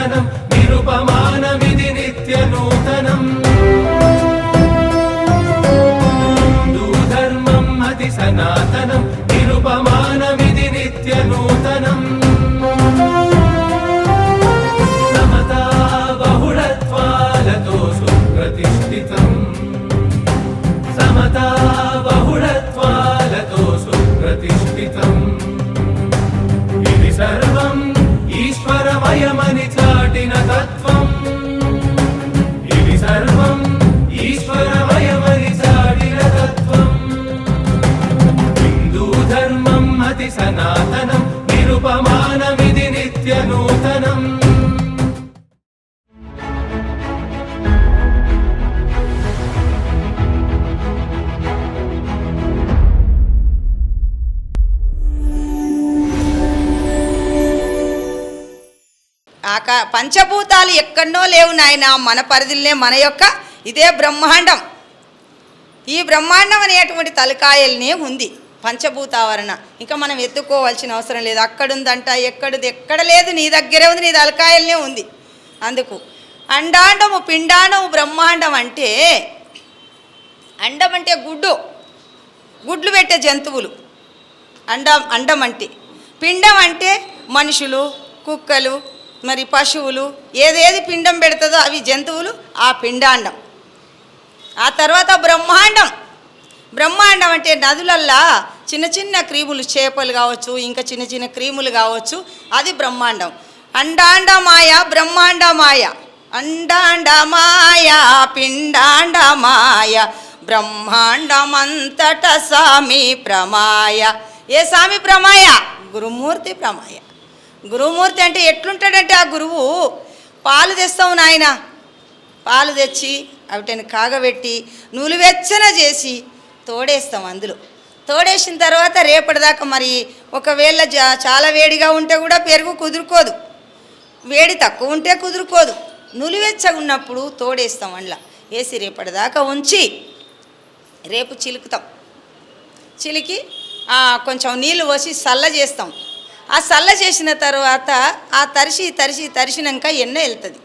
సనాతనం నిరుపమానమిది నిత్య నూతనం. హిందూధర్మం అది సనాతనం నిరుపమానమిది నిత్య నూతనం. సమతా బహుళత్వాలతో సుప్రతిష్ట నిరుపమానమిది నూతనం ఆక పంచభూతాలు ఎక్కడో లేవు నాయన మన పరిధిలోనే మన యొక్క ఇదే బ్రహ్మాండం. ఈ బ్రహ్మాండం అనేటువంటి తలకాయలనే ఉంది. పంచభూతావరణ. ఇంకా మనం ఎత్తుకోవాల్సిన అవసరం లేదు. అక్కడుందంట ఎక్కడుంది ఎక్కడ లేదు. నీ దగ్గరే ఉంది నీ తలకాయలనే ఉంది. అందుకు అండాండము పిండాండము బ్రహ్మాండం అంటే అండం అంటే గుడ్డు. గుడ్లు పెట్టే జంతువులు. అండం అండం అంటే పిండం అంటే మనుషులు కుక్కలు మరి పశువులు. ఏదేది పిండం పెడుతుందో అవి జంతువులు ఆ పిండాండం. ఆ తర్వాత బ్రహ్మాండం. బ్రహ్మాండం అంటే నదులల్లా చిన్న చిన్న క్రీములు చేపలు కావచ్చు ఇంకా చిన్న చిన్న క్రీములు కావచ్చు అది బ్రహ్మాండం. అండాండమాయ బ్రహ్మాండమాయ. అండాండమాయ పిండాండమాయ. బ్రహ్మాండమంతట సామి ప్రమాయ. ఏ సామి ప్రమాయ? గురుమూర్తి ప్రమాయ. గురుమూర్తి అంటే ఎట్లుంటాడంటే ఆ గురువు పాలు తెస్తావు నాయన. పాలు తెచ్చి వాటిని కాగబెట్టి నులివెచ్చన చేసి తోడేస్తాం అందులో. తోడేసిన తర్వాత రేపటిదాకా మరి ఒకవేళ చాలా వేడిగా ఉంటే కూడా పెరుగు కుదురుకోదు. వేడి తక్కువ ఉంటే కుదురుకోదు. నులివెచ్చగా ఉన్నప్పుడు తోడేస్తాం అందులో. వేసి రేపటిదాకా ఉంచి రేపు చిలుకుతాం. చిలికి కొంచెం నీళ్ళు పోసి సల్ల చేస్తాం. ఆ సల్ల చేసిన తర్వాత ఆ తరిసి తరిసి తరిసినాక ఎన్న వెళ్తుంది.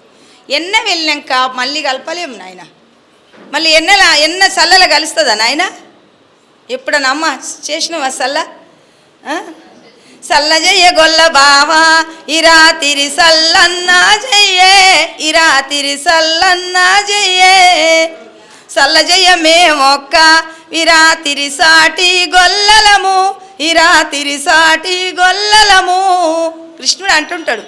ఎన్న వెళ్ళినాక మళ్ళీ కలపలేం నాయన. మళ్ళీ ఎన్నెల ఎన్న సల్లల కలుస్తుందా నాయనా? ఎప్పుడన్నా అమ్మ చేసినవా సల్ల? ఆ? సల్ల జయ్య గొల్ల బావా ఇరా తిరి సల్లన్నా జయ్యే ఇరా తిరి సల్లన్నా జయ్యే. సల్ల జయ మేమొక్క విరాతిరి సాటి గొల్లలము ఇరాతిరి సాటి గొల్లలము. కృష్ణుడు అంటుంటాడు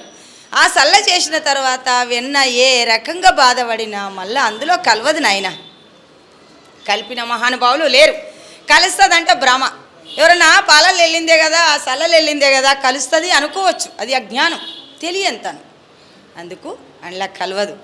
ఆ సల్ల చేసిన తర్వాత వెన్న ఏ రకంగా బాధపడినా మళ్ళీ అందులో కలవదు నాయన. కలిపిన మహానుభావులు లేరు. కలుస్తుందంటే భ్రమ. ఎవరన్నా పాలలు వెళ్ళిందే కదా ఆ సలలు వెళ్ళిందే కదా కలుస్తుంది అనుకోవచ్చు. అది అజ్ఞానం. తెలియంతను అందుకు అందులో కలవదు.